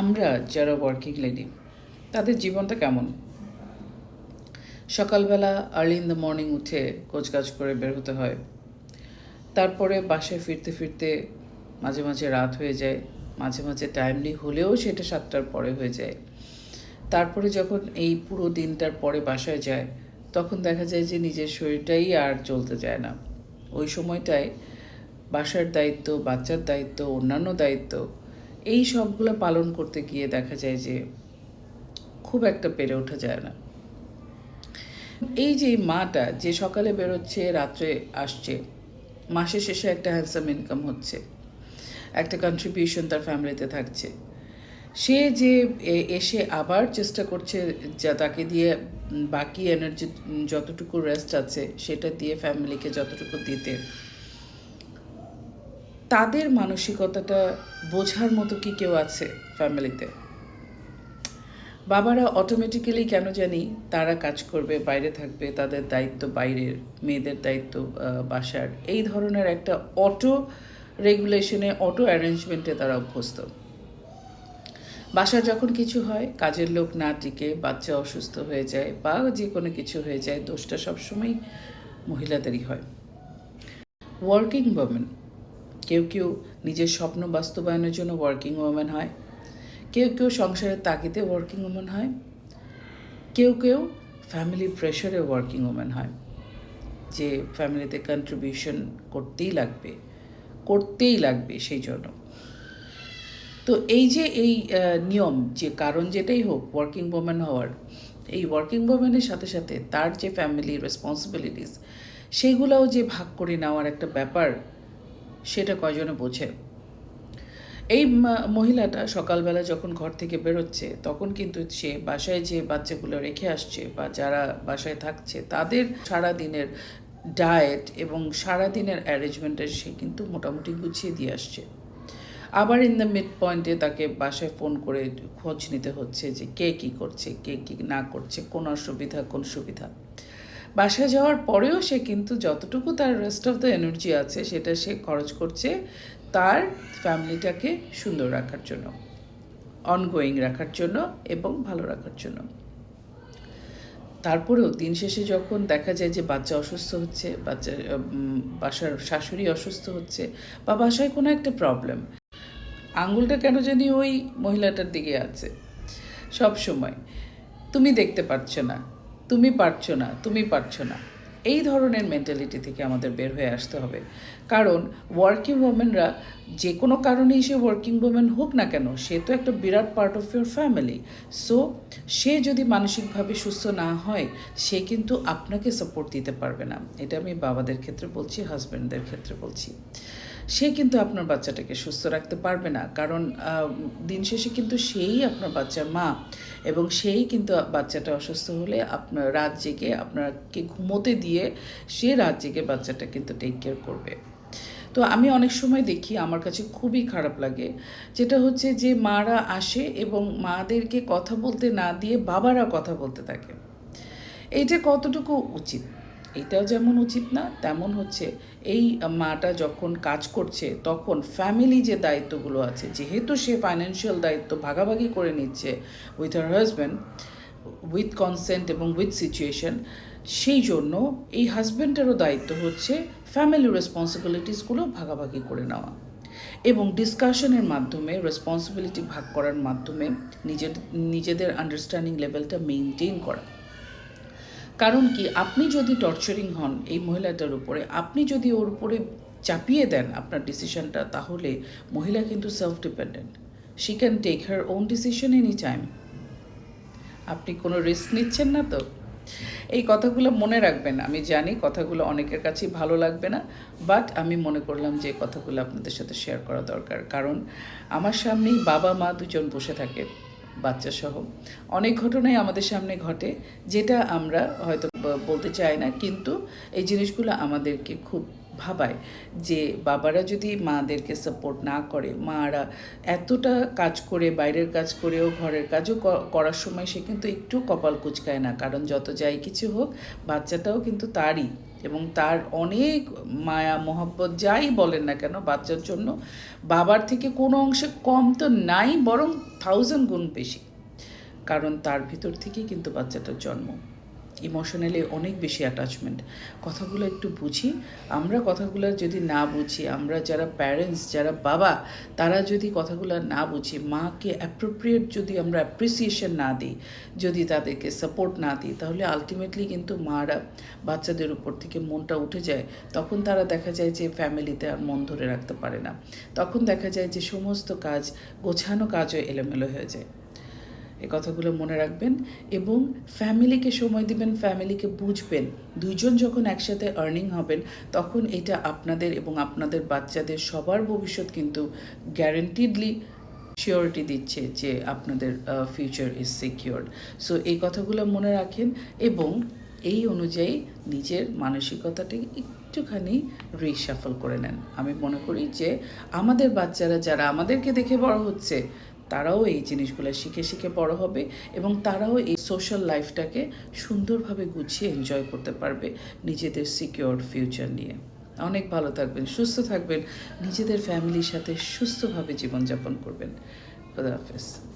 আমরা যারা working lady তাদের জীবনটা কেমন? সকালবেলা আর্লি ইন দ্য মর্নিং উঠে কোচকাজ করে বের হতে হয়। তারপরে বাসায় ফিরতে ফিরতে মাঝে মাঝে রাত হয়ে যায়, মাঝে মাঝে টাইমলি হলেও সেটা সাতটার পরে হয়ে যায়। তারপরে যখন এই পুরো দিনটার পরে বাসায় যায়, তখন দেখা যায় যে নিজের শরীরটাই আর চলতে যায় না। ওই সময়টায় বাসার দায়িত্ব, বাচ্চার দায়িত্ব, অন্যান্য দায়িত্ব এই সবগুলো পালন করতে গিয়ে দেখা যায় যে খুব একটা পেরে ওঠা যায় না। এই যে মাটা যে সকালে বেরোচ্ছে, রাত্রে আসছে মাসের শেষে একটা হ্যান্ডসাম ইনকাম হচ্ছে, একটা কন্ট্রিবিউশন তার ফ্যামিলিতে থাকছে। সে যে এসে আবার চেষ্টা করছে যা তাকে দিয়ে বাকি এনার্জি যতটুকু রেস্ট আছে সেটা দিয়ে ফ্যামিলিকে যতটুকু দিতে। তাদের মানসিকতাটা বোঝার মতো কি কেউ আছে ফ্যামিলিতে বাবারা অটোমেটিক্যালি কেন জানি তারা কাজ করবে, বাইরে থাকবে, তাদের দায়িত্ব বাইরের, মেয়েদের দায়িত্ব বাসার, এই ধরনের একটা অটো রেগুলেশনে অটো অ্যারেঞ্জমেন্টে তারা অভ্যস্ত। বাসার যখন কিছু হয়, কাজের লোক না টিকে, বাচ্চা অসুস্থ হয়ে যায় বা যে কোনো কিছু হয়ে যায়, দোষটা সবসময় মহিলাদেরই হয়। ওয়ার্কিং ওমেন কেউ কেউ নিজের স্বপ্ন বাস্তবায়নের জন্য ওয়ার্কিং ওমেন হয়। কেউ কেউ সংসারের তাগিদে ওয়ার্কিং ওমেন হয়। কেউ কেউ ফ্যামিলি প্রেশারে ওয়ার্কিং ওমেন হয়। যে ফ্যামিলিতে কন্ট্রিবিউশন করতেই লাগবে করতেই লাগবে সেই জন্য। তো এই যে এই নিয়ম, যে কারণ যেটাই হোক ওয়ার্কিং ওমেন হওয়ার, এই ওয়ার্কিং ওমেনের সাথে সাথে তার যে ফ্যামিলি রেসপন্সিবিলিটিস সেগুলোও যে ভাগ করে নেওয়ার একটা ব্যাপার সেটা কয়জনে বোঝে? এই মহিলাটা সকালবেলা যখন ঘর থেকে বেরোচ্ছে, তখন কিন্তু সে বাসায় যে বাচ্চাগুলো রেখে আসছে বা যারা বাসায় থাকছে, তাদের সারা দিনের ডায়েট এবং সারা দিনের অ্যারেঞ্জমেন্টে সে কিন্তু মোটামুটি গুছিয়ে দিয়ে আসছে। আবার ইন দ্য মিড পয়েন্টে তাকে বাসায় ফোন করে খোঁজ নিতে হচ্ছে যে কে কী করছে, কে কী না করছে, কোন অসুবিধা, কোন সুবিধা। বাসায় যাওয়ার পরেও সে কিন্তু যতটুকু তার রেস্ট অফ দ্য এনার্জি আছে, সেটা সে খরচ করছে তার ফ্যামিলিটাকে সুন্দর রাখার জন্য অনগোয়িং রাখার জন্য এবং ভালো রাখার জন্য। তারপরেও দিন শেষে যখন দেখা যায় যে বাচ্চা অসুস্থ হচ্ছে, বাচ্চা বাসার শাশুড়ি অসুস্থ হচ্ছে বা বাসায় কোনো একটা প্রবলেম আঙুলটা কেন জানি ওই মহিলাটার দিকে আছে। সব সময় তুমি দেখতে পারছ না। তুমি পারছ না, তুমি পারছ না। এই ধরনের মেন্টালিটি থেকে আমাদের বের হয়ে আসতে হবে। কারণ ওয়ার্কিং ওমেনরা যে কোনো কারণেই সে ওয়ার্কিং ওমেন হোক না কেন, সে তো একটা বিরাট part of your family so সে যদি মানসিকভাবে সুস্থ না হয়, সে কিন্তু আপনাকে সাপোর্ট দিতে পারবে না। এটা আমি বাবাদের ক্ষেত্রে বলছি হাজব্যান্ডদের ক্ষেত্রে বলছি। সে কিন্তু আপনার বাচ্চাটাকে সুস্থ রাখতে পারবে না। কারণ দিন শেষে কিন্তু সেই আপনার বাচ্চার মা এবং সেই কিন্তু বাচ্চাটা অসুস্থ হলে আপনার রাত জেগে আপনাকে ঘুমোতে দিয়ে সে রাত জেগে বাচ্চাটা কিন্তু টেক কেয়ার করবে। তো আমি অনেক সময় দেখি আমার কাছে খুবই খারাপ লাগে। যেটা হচ্ছে যে মারা আসে এবং মাদেরকে কথা বলতে না দিয়ে বাবারা কথা বলতে থাকে। এইটা কতটুকু উচিত? এটাও যেমন উচিত না, তেমন হচ্ছে এই মাটা যখন কাজ করছে, তখন ফ্যামিলি যে দায়িত্বগুলো আছে, যেহেতু সে ফাইন্যান্সিয়াল দায়িত্ব ভাগাভাগি করে নিচ্ছে with her husband with consent এবং উইথ সিচুয়েশন সেই জন্য এই হাজব্যান্ডেরও দায়িত্ব হচ্ছে ফ্যামিলি রেসপন্সিবিলিটিসগুলো ভাগাভাগি করে নেওয়া এবং ডিসকাশনের মাধ্যমে রেসপন্সিবিলিটি ভাগ করার মাধ্যমে নিজের, নিজেদের আন্ডারস্ট্যান্ডিং লেভেলটা মেনটেন করা। কারণ কি, আপনি যদি টর্চারিং হন এই মহিলাটার উপরে, আপনি যদি ওর উপরে চাপিয়ে দেন আপনার ডিসিশনটা তাহলে মহিলা কিন্তু self dependent she can take her own decision any time আপনি কোনো রিস্ক নিচ্ছেন না তো? এই কথাগুলো মনে রাখবেন আমি জানি কথাগুলো অনেকের কাছেই ভালো লাগবে না বাট আমি মনে করলাম যে কথাগুলো আপনাদের সাথে শেয়ার করা দরকার। কারণ আমার সামনেই বাবা, মা দুজন বসে থাকে বাচ্চা সহ অনেক ঘটনাই আমাদের সামনে ঘটে, যেটা আমরা হয়তো বলতে চাই না, কিন্তু এই জিনিসগুলো আমাদেরকে খুব ভাবায় যে বাবারা যদি মাদেরকে সাপোর্ট না করে, মারা এতটা কাজ করে, বাইরের কাজ করেও ঘরের কাজও করার সময় সে কিন্তু একটু কপাল কুচকায় না। কারণ যত যাই কিছু হোক, বাচ্চাটাও কিন্তু তারই এবং তার অনেক মায়া, মহব্বত যাই বলেন না কেন, বাচ্চার জন্য বাবার থেকে কোনো অংশে কম তো নাই, বরং থাউজেন্ড গুণ বেশি। কারণ তার ভিতর থেকেই কিন্তু বাচ্চাটার জন্ম। ইমোশনালি অনেক বেশি অ্যাটাচমেন্ট কথাগুলো একটু বুঝি। আমরা কথাগুলো যদি না বুঝি, আমরা যারা প্যারেন্টস যারা বাবা, তারা যদি কথাগুলো না বুঝি, মাকে অ্যাপ্রোপ্রিয়েট যদি আমরা অ্যাপ্রিসিয়েশন না দিই, যদি তাদেরকে সাপোর্ট না দিই, তাহলে আলটিমেটলি কিন্তু মারা বাচ্চাদের উপর থেকে মনটা উঠে যায়। তখন তারা দেখা যায় যে ফ্যামিলিতে আর মন ধরে রাখতে পারে না। তখন দেখা যায় যে সমস্ত কাজ গোছানো কাজও এলোমেলো হয়ে যায়। এই কথাগুলো মনে রাখবেন এবং ফ্যামিলিকে সময় দিবেন, ফ্যামিলিকে বুঝবেন। দুইজন যখন একসাথে আর্নিং হবেন, তখন এটা আপনাদের এবং আপনাদের বাচ্চাদের সবার ভবিষ্যৎ কিন্তু গ্যারেন্টিডলি শিওরিটি দিচ্ছে যে আপনাদের ফিউচার ইজ সিকিওর্ড সো এই কথাগুলো মনে রাখেন এবং এই অনুযায়ী নিজের মানসিকতাটি একটুখানি রিসাফল করে নেন। আমি মনে করি যে আমাদের বাচ্চারা, যারা আমাদেরকে দেখে বড় হচ্ছে তারাও এই জিনিসগুলো শিখে শিখে বড় হবে এবং তারাও এই সোশ্যাল লাইফটাকে সুন্দরভাবে গুছিয়ে এনজয় করতে পারবে নিজেদের সিকিওর ফিউচার নিয়ে। অনেক ভালো থাকবেন, সুস্থ থাকবেন, নিজেদের ফ্যামিলির সাথে সুস্থভাবে জীবনযাপন করবেন। খুদা হাফেজ।